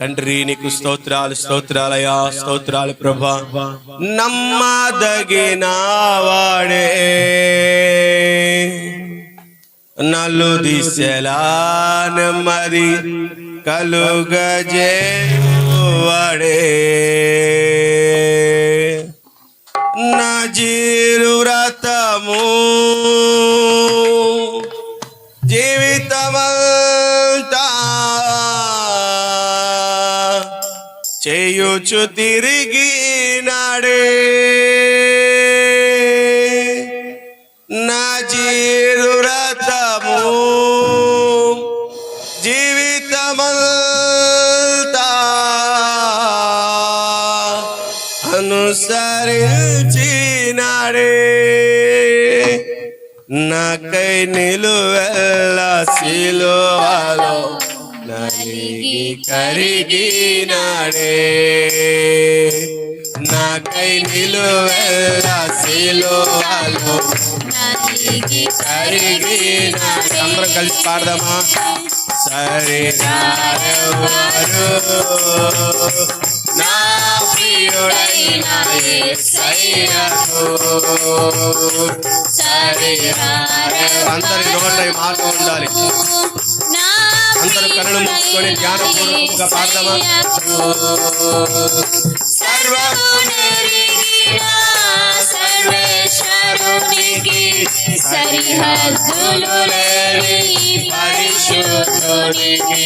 తండ్రి నీకు స్తోత్రాలు స్తోత్రాలయా స్తోత్రాలు ప్రభా. నమ్మదగిన వాడే. నలు దిశలా నెమ్మది కలుగజేవాడే నా జీ చేయుచు తిరిగి నాడే. నా జీరు రథము జీవితమంతా అనుసరించినాడే నాకై నిలువెల్ల శిలువలో నలిగి కరిగినాడే నాకై నిలువెల్ల నలిగి కరిగినాడే అందరం కలిసి పాడదామా? సరినారెవరు నా ప్రియుడైన సరినారెవరు అందరి నోట మాట ఉండాలి. అందరూ కళ్ళు మూసుకొని ధ్యానపూర్వకంగా పాడదామా? సర్వము నెరిగిన సర్వేశ్వరునికి సరిహద్దులు లేని పరిశుద్ధునికి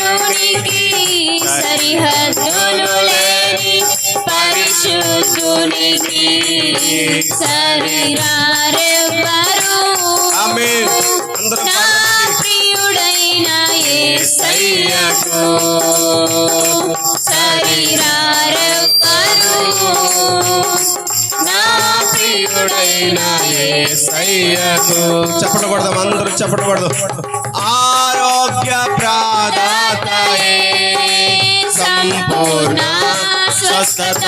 సర్వేశ్వరునికి సరిహద్దులు లేని పరిశుద్ధునికి సరిరారెవ్వరు? నా ప్రియుడైన యేసయ్యకు శరీరారెవ్వరు నా ప్రియుడైన యేసయ్యకు చప్పట కొడదాం అందరూ చప్పట కొడదాం ఆరోగ్య ప్రాదాతయే సంపూర్ణ స్వస్థత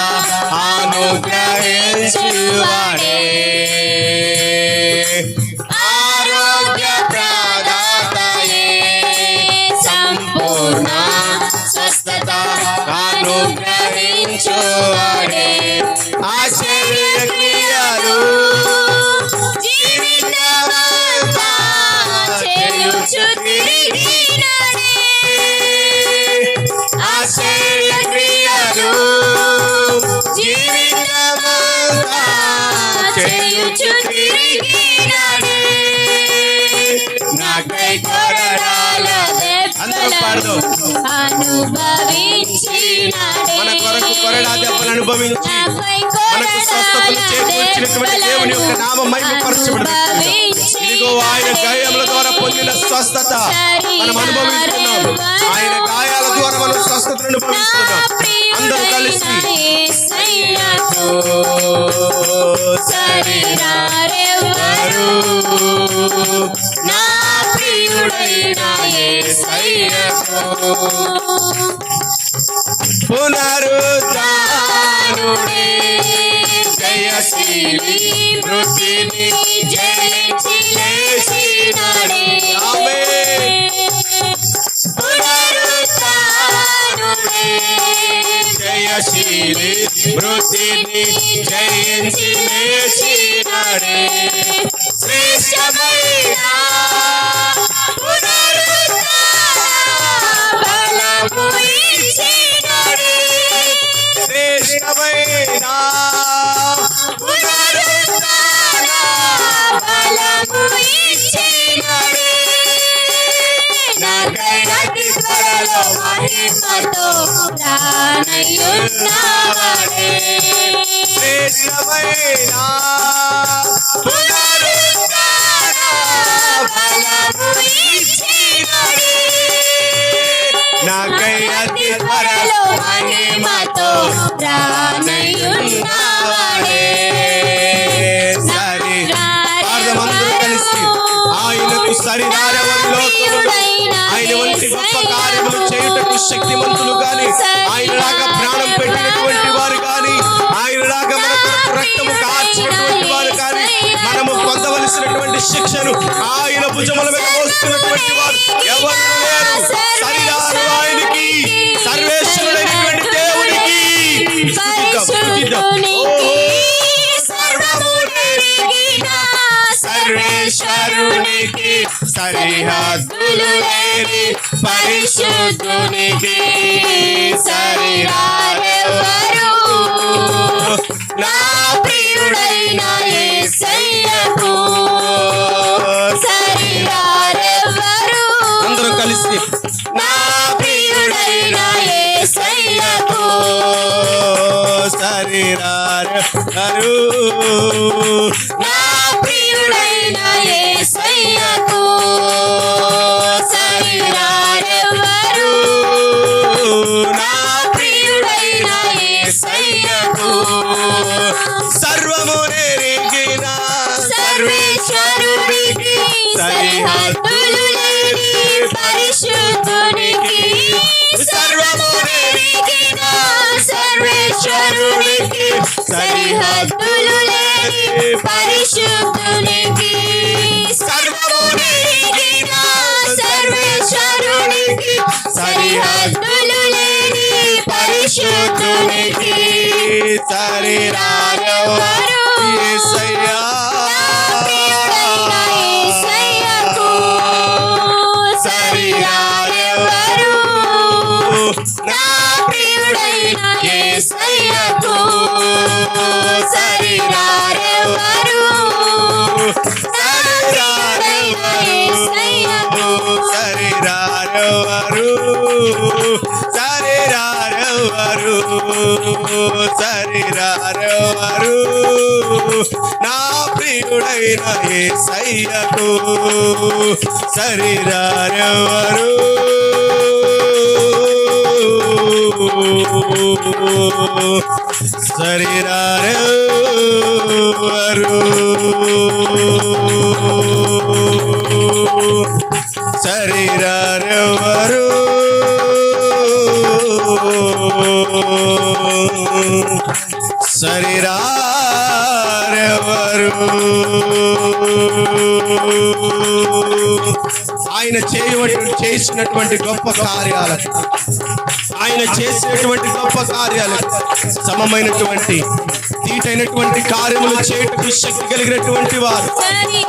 అనుగ్రహించువాడే ఆరోగ్య మన కొరకు కొరడా దెబ్బలు అనుభవించి మనకు స్వస్థతను చేకూర్చినటువంటి దేవుని యొక్క నామ మహిమపరచబడుతుంది. ఇదిగో ఆయన గాయముల ద్వారా పొందిన స్వస్థత మనం అనుభవిస్తున్నాం. ఆయన గాయాల ద్వారా మనం స్వస్థతను అనుభవిస్తున్నాం. అందరూ కలిసి ప్రియుడైన యేసయ్యకు జయశీలి వృత్తిని జయించి లేచినాడే. పునరుత్థానుడే జయశీలి వృత్తిని జయించి లేచినాడే శ్రేష్టమైన శ్రేష్టమైన మహిమతో రానయ్యున్నాడే. శ్రేష్టమైన శక్తిమంతులు గాని ఆయన లాగా ప్రాణం పెట్టినటువంటి వారు కానీ ఆయన లాగా మన కొరకు రక్తము కాచినటువంటి వారు కానీ మనము పొందవలసినటువంటి శిక్షను ఆయన భుజముల మీద మోస్తున్నటువంటి వారు ఎవరు లేరు. శరీరాలు ఆయనకి సర్వేశ్వరుడైనటువంటి దేవునికి. సర్వేశ్వరునికి సరిహద్దులు లేని పరిశుద్ధునికి సరిరారెవరు నా ప్రియుడైన యేసయ్యకు సరిరారెవరు అందరం కలిసి. నా ప్రియుడైన యేసయ్యకు శరీరారు నా ప్రియుడైన పరిశుద్ధునికి సర్వము నెరిగిన సర్వేశ్వరుడికి సరిహద్దులు లేని పరిశుద్ధునికి సర్వము నెరిగిన సర్వేశ్వరుడికి సరిహద్దులు లేని పరిశుద్ధునికి శరీరారు యేసయ్యా శరీరారు నా ప్రియుడైన సయ్యకు శరీరారు శరీరారు శరీరారు శరీరారెవరు? ఆయన చేయబడి చేసినటువంటి గొప్ప కార్యాలకు ఆయన చేసేటువంటి గొప్ప కార్యాలు సమమైనటువంటి తీటైనటువంటి కార్యములు చేయటకు శక్తి కలిగినటువంటి వారు.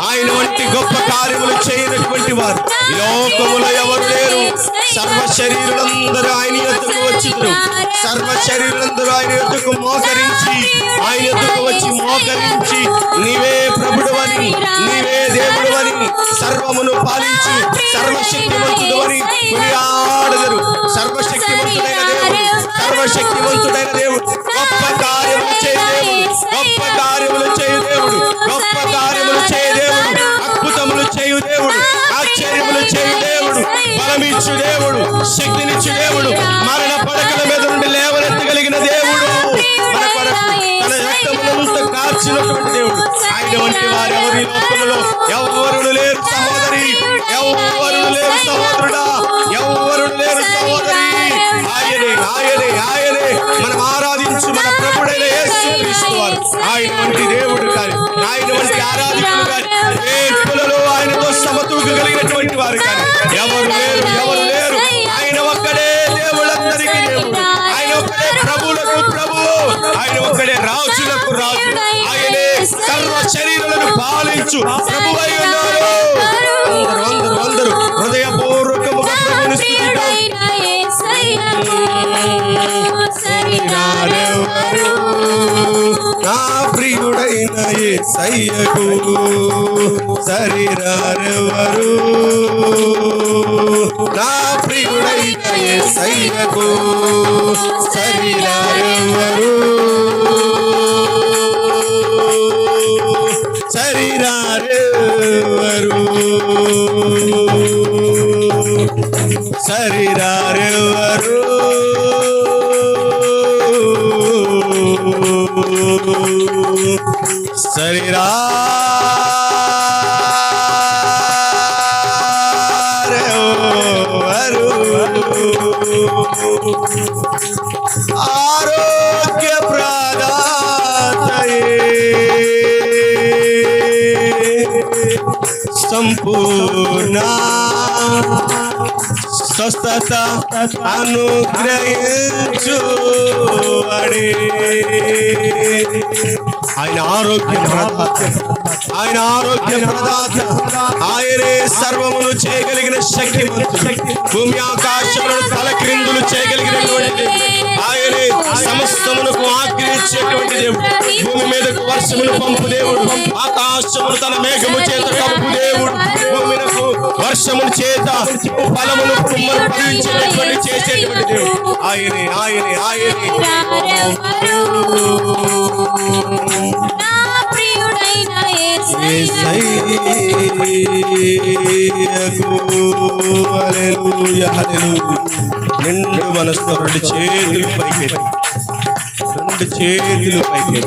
ఆయన వంటి గొప్ప కార్యములు చేయనటువంటి వారు. ఈ లోకములో ఎవరు లేరు. సర్వ శరీరులందరూ ఆయన ఎద్దుకు వచ్చిండ్రు సర్వ శరీరులందరూ ఆయన ఎద్దుకు మోకరించి ఆయన ఎద్దుకు వచ్చి మోకరించి నీవే ప్రభు నీవే దేవుడు అని సర్వమును పాలించి సర్వశక్తివంతుడు అని కొనియాడదరు సర్వశక్తివంతుడైన దేవుడు సర్వశక్తివంతుడైన దేవుడు గొప్ప కార్యములు చేయ దేవుడు గొప్ప కార్యములు చేయ దేవుడు గొప్ప కార్యములు చేయ దేవుడు అద్భుతములు చేయు దేవుడు ఆశ్చర్యములు చేయు దేవుడు బలమిచ్చు దేవుడు శక్తినిచ్చు దేవుడు మరణ పడకల మీద నుండి లేవనెత్తగలిగిన దేవుడు. మన కొరకు తన రక్తములను కార్చినటువంటి దేవుడు ఆయన వంటి వారు ఎవరు ఈ లోకములో ఎవరు లేరు సహోదరి? ఎవరు లేరు సహోదరుడా? ఎవరు లేరు సహోదరి? ఆయనే ఆయనే ఆయనే. మనం ఆరాధించు మన ప్రభుడైన యేసు క్రీస్తు వారు. ఆయన వంటి దేవుడు కానీ ఆయన వంటి ఆరాధికులు కానీ ఏ కులలో ఆయనతో సమతూకగలిగినటువంటి వారు కానీ ఎవరు లేరు ఎవరు లేరు. ఆయన ఒక్కడే దేవుళ్ళందరికీ దేవుడు. ఆయన ఒక్కడే ప్రభువులకు ప్రభువు ఆయన ఒక్కడే రాజులకు రాజు. ఆయనే సర్వ శరీరాలను పాలించు. ప్రభువై ఉన్నారు అందరూ అందరూ అందరూ హృదయపూర్వకముగా ప్రభుని స్థుతిద్దాం నా ప్రియుడైన ఏ సయ్యకు సరిరారెవరు నా ప్రియుడైన ఏ సయ్యకు శరీరారెవరు శరీరారెవరు శరీరా ఆరోగ్య సంపూర్ణ స్వస్థత అనుగ్రహించు అడే ఆయన ఆరోగ్య ప్రదాత ఆయన ఆరోగ్య ప్రదాత ఆయనే సర్వమును చేయగలిగిన శక్తి భూమి ఆకాశములను తల క్రిందులు చేయగలిగినటువంటి ఆయనే సమస్తమునకు ఆగ్రహించేటువంటి దేవుడు భూమి మీదకు వర్షమును పంపు దేవుడు ఆకాశమును తన మేఘము చేత కప్పు దేవుడు భూమినకు వర్షమును చేత ఫలమును ఫలించేటటువంటి చేసేటువంటి దేవుడు ఆయనే ఆయనే ఆయనే నిండు మనసుతో రెండు చేతులు పైకి రెండు చేతులు పైకి